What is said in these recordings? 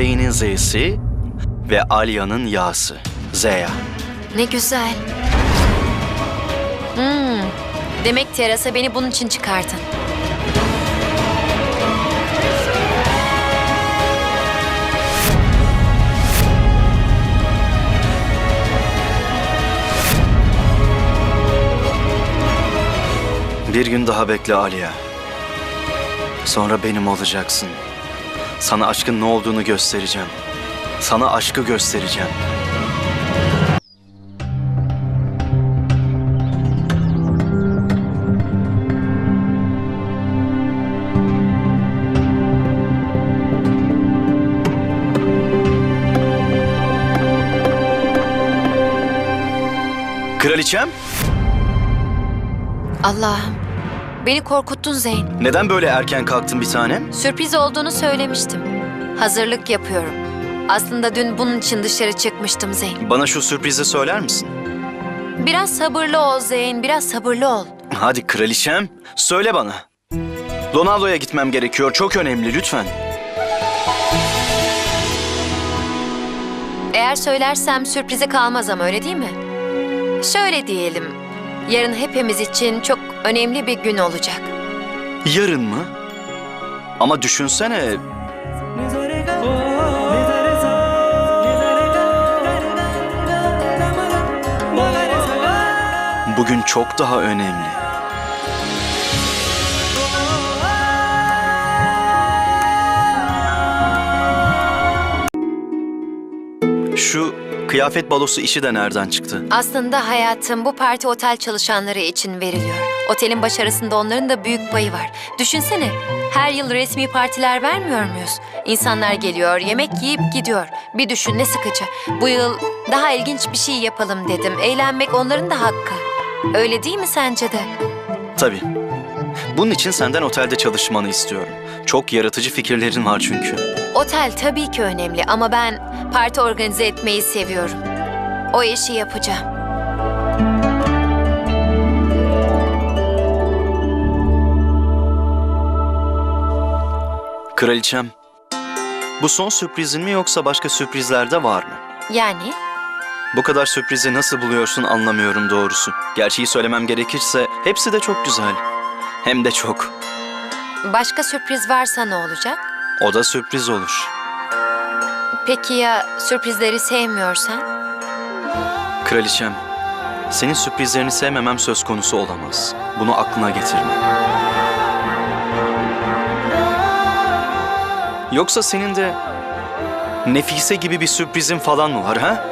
Zeyn'in Z'si ve Alya'nın Ya'sı. Zeya. Ne güzel. Hmm. Demek terasa beni bunun için çıkardın. Bir gün daha bekle Alya. Sonra benim olacaksın. Sana aşkın ne olduğunu göstereceğim. Sana aşkı göstereceğim. Kraliçem? Allah'ım. Beni korkuttun Zeyn. Neden böyle erken kalktın bir tanem? Sürpriz olduğunu söylemiştim. Hazırlık yapıyorum. Aslında dün bunun için dışarı çıkmıştım Zeyn. Bana şu sürprizi söyler misin? Biraz sabırlı ol Zeyn, biraz sabırlı ol. Hadi kraliçem, söyle bana. Donaldo'ya gitmem gerekiyor, çok önemli lütfen. Eğer söylersem sürprize kalmaz ama öyle değil mi? Şöyle diyelim. Yarın hepimiz için çok önemli bir gün olacak. Yarın mı? Ama düşünsene, bugün çok daha önemli. Şu kıyafet balosu işi de nereden çıktı? Aslında hayatım bu parti otel çalışanları için veriliyor. Otelin başarısında onların da büyük payı var. Düşünsene, her yıl resmi partiler vermiyor muyuz? İnsanlar geliyor, yemek yiyip gidiyor. Bir düşün ne sıkıcı. Bu yıl daha ilginç bir şey yapalım dedim. Eğlenmek onların da hakkı. Öyle değil mi sence de? Tabii. Bunun için senden otelde çalışmanı istiyorum. Çok yaratıcı fikirlerin var çünkü. Otel tabii ki önemli ama ben parti organize etmeyi seviyorum. O işi yapacağım. Kraliçem, bu son sürprizin mi yoksa başka sürprizler de var mı? Yani Bu kadar sürprizi nasıl buluyorsun anlamıyorum doğrusu. Gerçeği söylemem gerekirse hepsi de çok güzel. Hem de çok. başka sürpriz varsa ne olacak? O da sürpriz olur. Peki ya sürprizleri sevmiyorsan? Kraliçem, senin sürprizlerini sevmemem söz konusu olamaz. Bunu aklına getirme. Yoksa senin de Nefise gibi bir sürprizin falan mı var ha?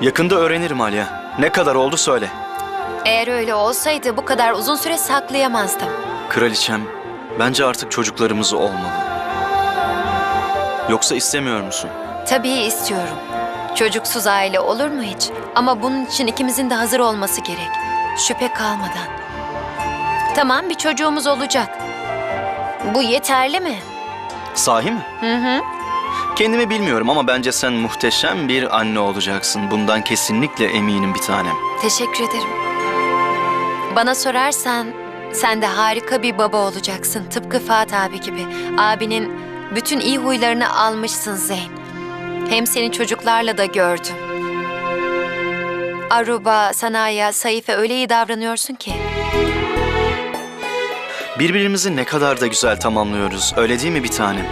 Yakında öğrenirim Alya. Ne kadar oldu söyle. Eğer öyle olsaydı bu kadar uzun süre saklayamazdım. Kraliçem, bence artık çocuklarımız olmalı. Yoksa istemiyor musun? Tabii istiyorum. Çocuksuz aile olur mu hiç? Ama bunun için ikimizin de hazır olması gerek. Şüphe kalmadan. Tamam bir çocuğumuz olacak. Bu yeterli mi? Sahi mi? Hı hı. Kendimi bilmiyorum ama bence sen muhteşem bir anne olacaksın. Bundan kesinlikle eminim bir tanem. Teşekkür ederim. Bana sorarsan sen de harika bir baba olacaksın. Tıpkı Fuat abi gibi. Abinin bütün iyi huylarını almışsın Zeyn. Hem seni çocuklarla da gördüm. Aruba, Sanaya, Saife öyle iyi davranıyorsun ki. Birbirimizi ne kadar da güzel tamamlıyoruz. Öyle değil mi bir tanem?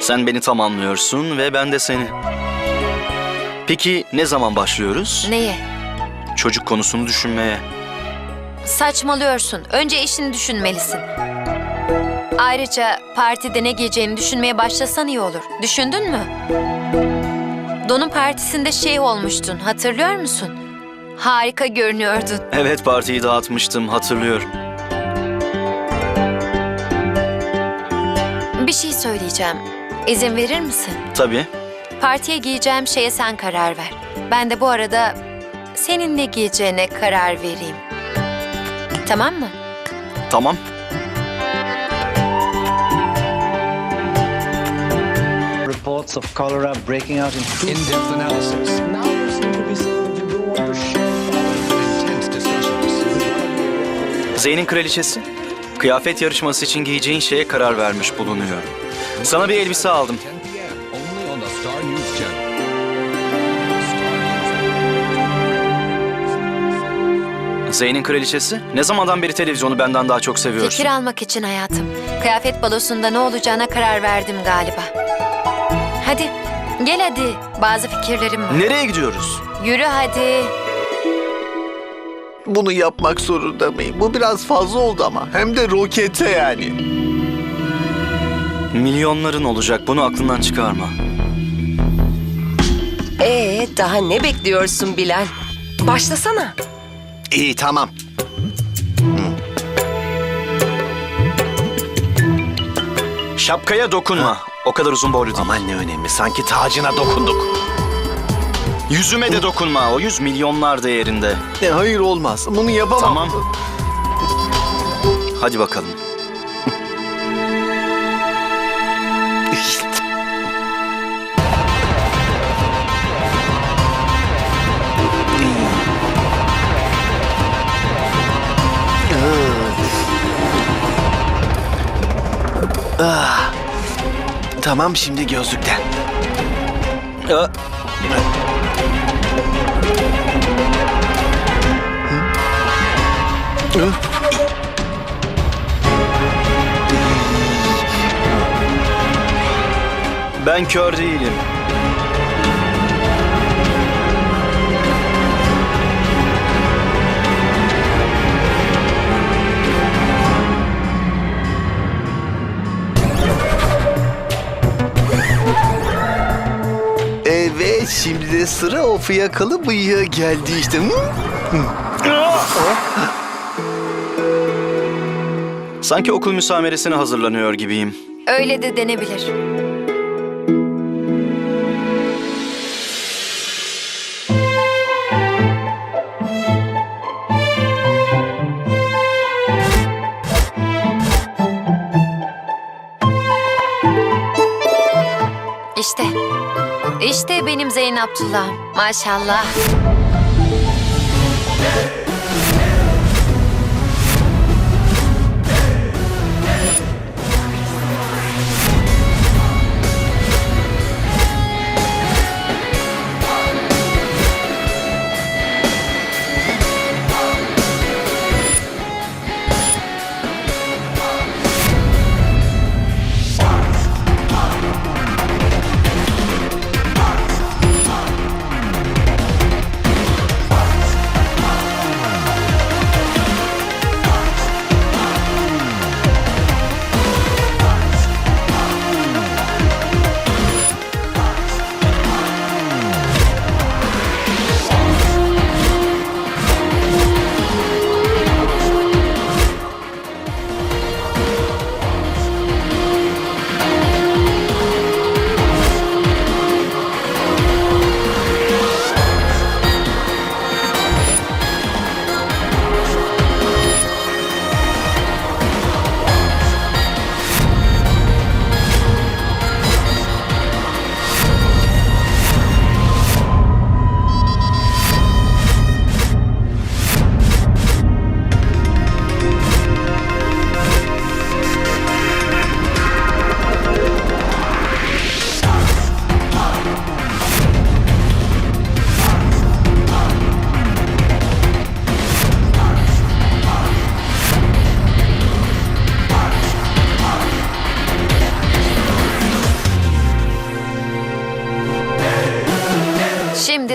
Sen beni tamamlıyorsun ve ben de seni. Peki ne zaman başlıyoruz? Neye? Çocuk konusunu düşünmeye. Saçmalıyorsun. Önce işini düşünmelisin. Ayrıca partide ne giyeceğini düşünmeye başlasan iyi olur. Düşündün mü? Don'un partisinde şey olmuştun, hatırlıyor musun? Harika görünüyordun. Evet partiyi dağıtmıştım hatırlıyorum. Bir şey söyleyeceğim. İzin verir misin? Tabii. Partiye giyeceğim şeye sen karar ver. Ben de bu arada senin ne giyeceğine karar vereyim. Tamam mı? Tamam. reports of cholera breaking out in two In-depth analysis. Now there seem to be. Zeyn'in kraliçesi. Kıyafet yarışması için giyeceğin şeye karar vermiş bulunuyor. Sana bir elbise aldım. Zeyn'in kraliçesi. Ne zamandan beri televizyonu benden daha çok seviyorsun? Fikir almak için hayatım. Kıyafet balosunda ne olacağına karar verdim galiba. Hadi, gel hadi. Bazı fikirlerim var. Nereye gidiyoruz? Yürü hadi. Bunu yapmak zorunda mıyım? Bu biraz fazla oldu ama. Hem de rokete yani. Milyonların olacak. Bunu aklından çıkarma. Ee, daha ne bekliyorsun Bilal? Başlasana. İyi tamam. Şapkaya dokunma. O kadar uzun boylu değil. Aman ne önemli. Sanki tacına dokunduk. Yüzüme de dokunma. O yüz milyonlar değerinde. Ne hayır olmaz. Bunu yapamam. Tamam. Hadi bakalım. Tamam şimdi gözlükten. Aa, Ben kör değilim. Şimdi de sıra o fiyakalı bıyığa geldi işte. Sanki okul müsameresine hazırlanıyor gibiyim. Öyle de denebilir. Abdullah. Maşallah.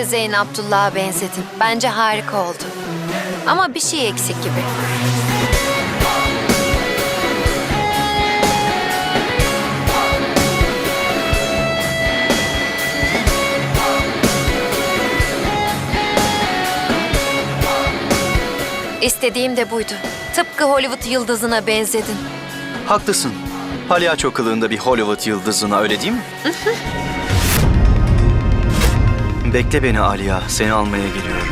Zeyn Abdullah'a benzedin. Bence harika oldu. Ama bir şey eksik gibi. İstediğim de buydu. Tıpkı Hollywood yıldızına benzedin. Haklısın. Palyaço kılığında bir Hollywood yıldızına öyle değil mi? Bekle beni Aliya. Seni almaya geliyorum.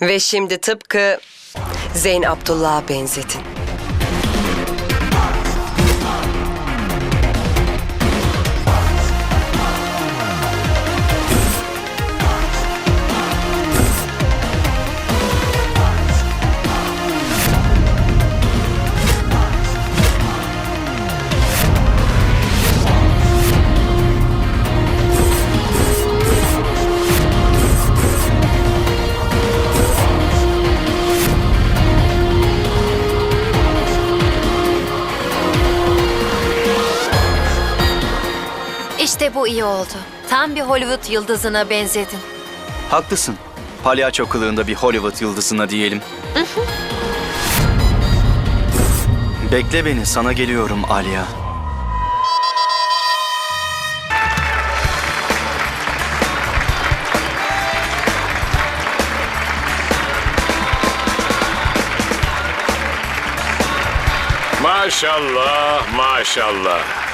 Ve şimdi tıpkı Zeyn Abdullah'a benzedin. İyi oldu. Tam bir Hollywood yıldızına benzedin. Haklısın. Palyaço kılığında bir Hollywood yıldızına diyelim. Bekle beni, sana geliyorum Alya. Maşallah, maşallah.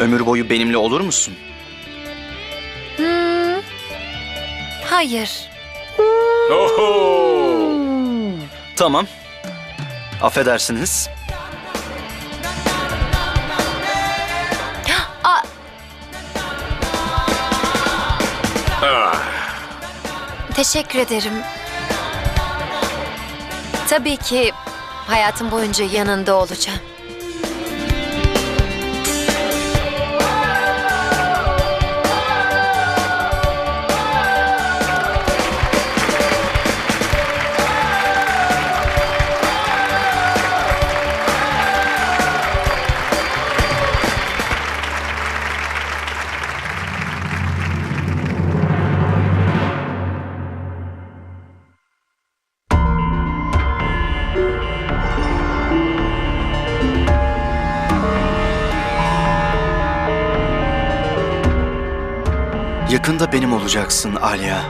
Ömür boyu benimle olur musun? Hmm. Hayır. Oho! Tamam. Affedersiniz. Aa, Ah, teşekkür ederim. Tabii ki hayatım boyunca yanında olacağım. Benim olacaksın Alya.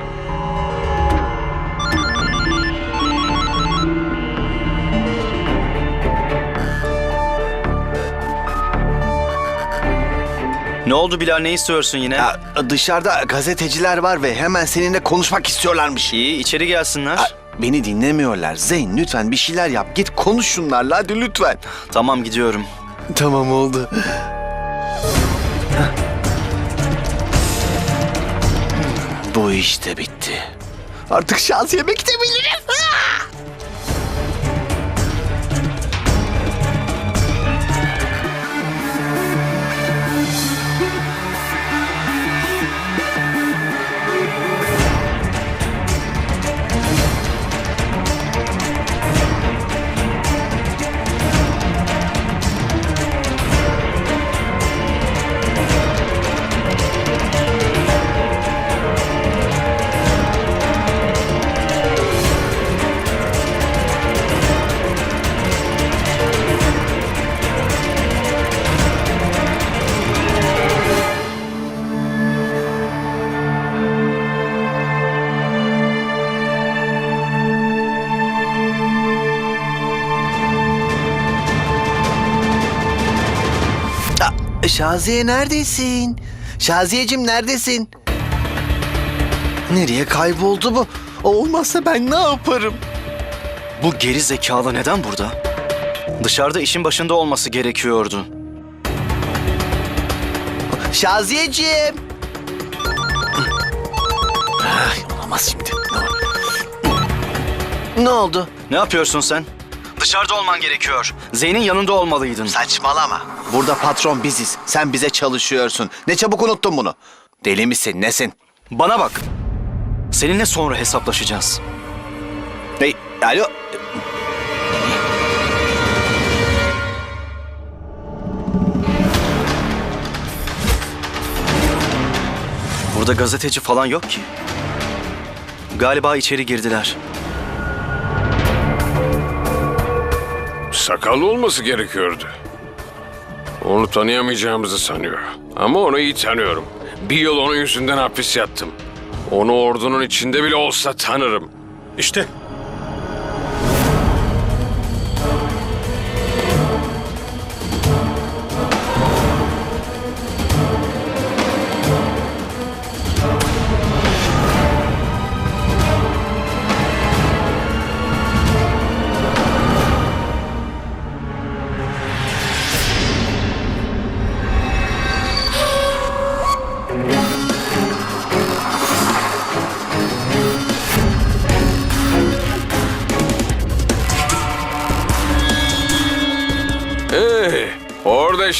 Ne oldu Bilal ne istiyorsun yine? Ya, dışarıda gazeteciler var ve hemen seninle konuşmak istiyorlarmış. İyi içeri gelsinler. Ha, beni dinlemiyorlar. Zeyn lütfen bir şeyler yap. Git konuş şunlarla hadi lütfen. Tamam gidiyorum. Tamam oldu. Bu iş de bitti. Artık şansiyeme gidebilirim. Aa, Şaziye neredesin? Şaziyeciğim neredesin? Nereye kayboldu bu? Olmazsa ben ne yaparım? Bu geri zekalı neden burada? Dışarıda işin başında olması gerekiyordu. Şaziyeciğim. Ay, olamaz şimdi. Ne oldu? Ne yapıyorsun sen? Dışarıda olman gerekiyor. Zeyn'in yanında olmalıydın. Saçmalama. Burada patron biziz. Sen bize çalışıyorsun. Ne çabuk unuttun bunu. Deli misin? Nesin? Bana bak. Seninle sonra hesaplaşacağız. Hey, alo. Burada gazeteci falan yok ki. Galiba içeri girdiler. sakal olması gerekiyordu. Onu tanıyamayacağımızı sanıyor. Ama onu iyi tanıyorum. Bir yıl onun yüzünden hapis yattım. Onu ordunun içinde bile olsa tanırım. İşte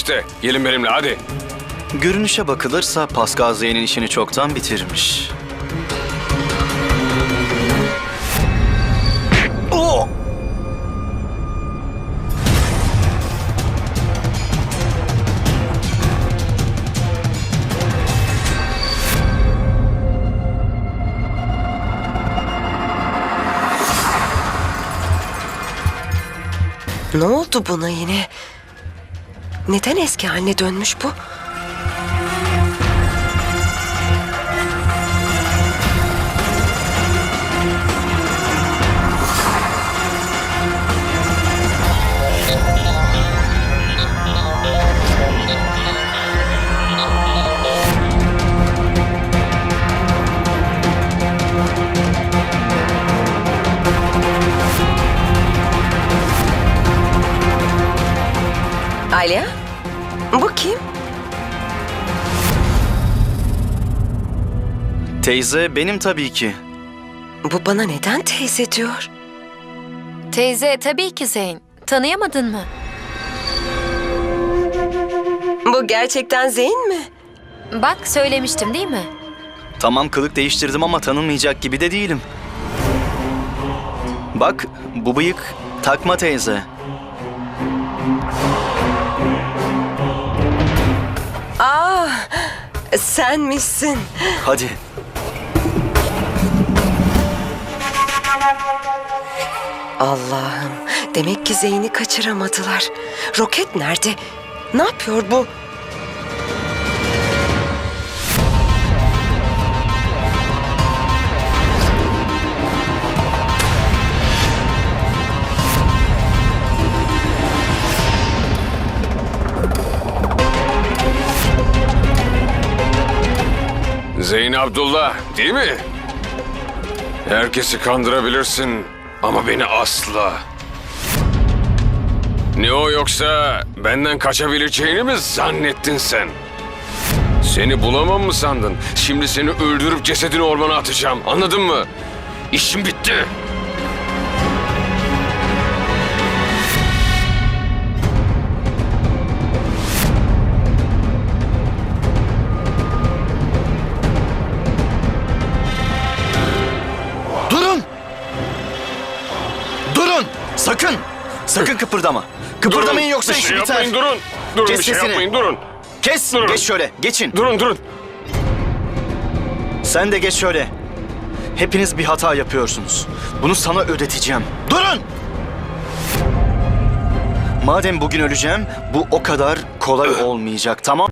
işte. Gelin benimle hadi. Görünüşe bakılırsa Pascal Zeyn'in işini çoktan bitirmiş. Oh! Ne oldu buna yine? Neden eski haline dönmüş bu? Bu kim? Teyze benim tabii ki. Bu bana neden teyze diyor? Teyze tabii ki Zeyn. Tanıyamadın mı? Bu gerçekten Zeyn mi? Bak söylemiştim değil mi? Tamam kılık değiştirdim ama tanınmayacak gibi de değilim. Bak bu bıyık takma teyze. Sen misin? Hadi. Allah'ım, demek ki Zeyn'i kaçıramadılar. Roket nerede? Ne yapıyor bu? Zeyn Abdullah değil mi? Herkesi kandırabilirsin ama beni asla. Ne o yoksa benden kaçabileceğini mi zannettin sen? Seni bulamam mı sandın? Şimdi seni öldürüp cesedini ormana atacağım. Anladın mı? İşim bitti. Sakın kıpırdama. Kıpırdamayın yoksa bir iş şey biter. yapmayın durun. Durun Kes bir şey sesini. yapmayın durun. Kes. Durun. Geç şöyle. Geçin. Durun durun. Sen de geç şöyle. Hepiniz bir hata yapıyorsunuz. Bunu sana ödeteceğim. Durun! Madem bugün öleceğim, bu o kadar kolay öh. olmayacak, tamam?